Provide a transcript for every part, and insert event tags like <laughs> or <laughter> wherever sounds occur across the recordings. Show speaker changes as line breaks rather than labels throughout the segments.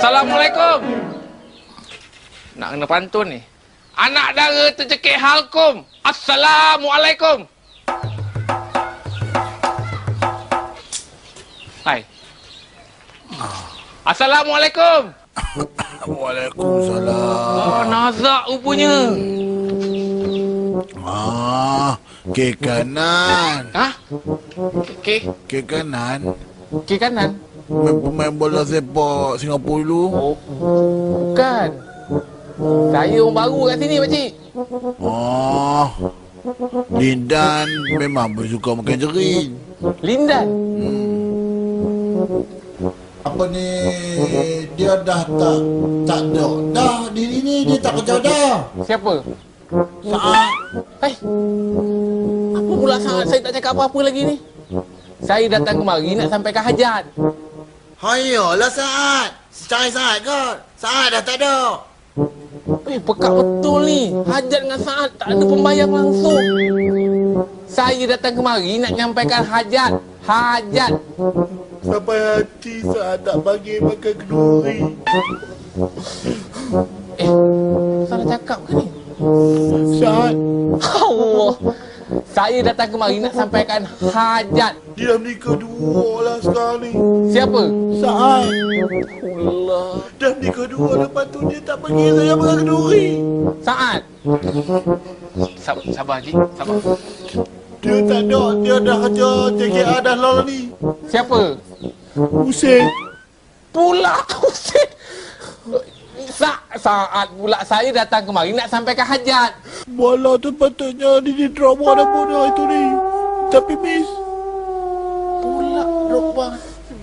Assalamualaikum. Nak kena pantun ni. Anak dara tercekik halkum. Assalamualaikum. Hai. Assalamualaikum.
Waalaikumsalam.
Oh, nazak rupanya.
Ah, ke kanan.
Hah? Okey.
Ke kanan.
Kiri kanan.
Pemain, pemain bola sepak Singapura dulu.
Oh, bukan. Saya orang baru kat sini, pakcik.
Oh. Lindan memang bersuka makan jering.
Lindan.
Apa ni dia dah tak tak ada. Dah diri ni dia tak kerja dah.
Siapa?
Saat
Hai. Apa pula saat saya tak cakap apa-apa lagi ni? Saya datang kemari nak sampaikan hajat.
Hayolah saat. Cari saat kot. Saat dah tak ada.
Eh, pekat betul ni. Hajat dengan saat tak ada pembayang langsung. Saya datang kemari nak nyampaikan hajat. Hajat.
Sampai hati saat tak bagi makan kenduri.
Eh, salah cakap ke ni?
Saat <laughs>
Allah. Saya datang kemari nak sampaikan hajat.
dia dah menikah dua lah sekarang ni.
Siapa?
Saat
Allah.
dah menikah dua lepas tu dia tak bagi saya makan kenduri.
Saat. Sabar, sabar Haji. Sabar.
Dia tak ada. Dia dah kerja JKA dah lalu ni.
Siapa?
Hussein.
Pula <laughs> Husin. Sa saat pula saya datang kemari nak sampaikan hajat.
Bola tu patutnya di, di drama dah bodoh itu ni. Tapi miss.
Pula Drogba.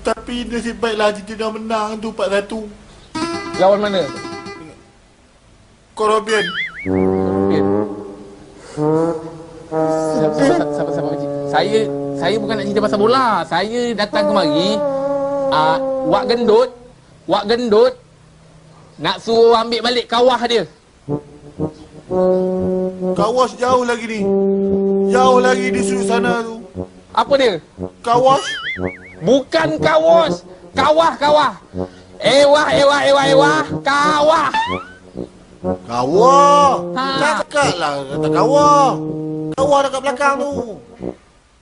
Tapi nasib baiklah Argentina menang tu 4-1.
Lawan mana?
Korobian.
Sabar, sabar. Saya saya bukan nak cerita pasal bola. Saya datang kemari uh, wak gendut, wak gendut nak suruh ambil balik kawah dia.
Kawas jauh lagi ni. Jauh lagi di sudut sana tu.
Apa dia?
Kawas.
Bukan kawas. Kawah, kawah. Ewah, ewah, ewah, ewah. Kawah.
Kawah.
Ha.
Cakap lah kata kawah. Kawah dekat belakang tu.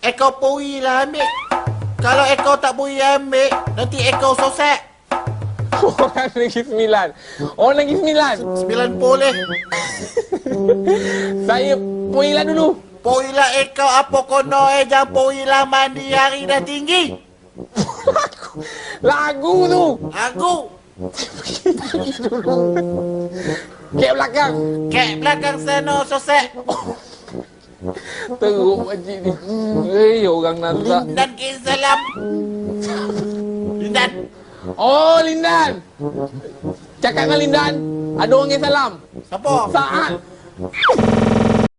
Ekor pui lah ambil. Kalau ekor tak pui ambil, nanti ekor sosek.
Orang negeri sembilan. Orang negeri sembilan.
Sembilan boleh. <laughs>
Saya puilah dulu.
Pui lah ekor apa kono eh jangan pui lah mandi hari dah tinggi.
Lagu tu.
Aku
Kek belakang.
kek belakang sana sosek.
Teruk pakcik ni. Eh, orang nazak.
Lindan ke salam. Lindan.
Oh, Lindan. Cakap dengan Lindan. Ada orang yang salam.
Siapa?
Saat.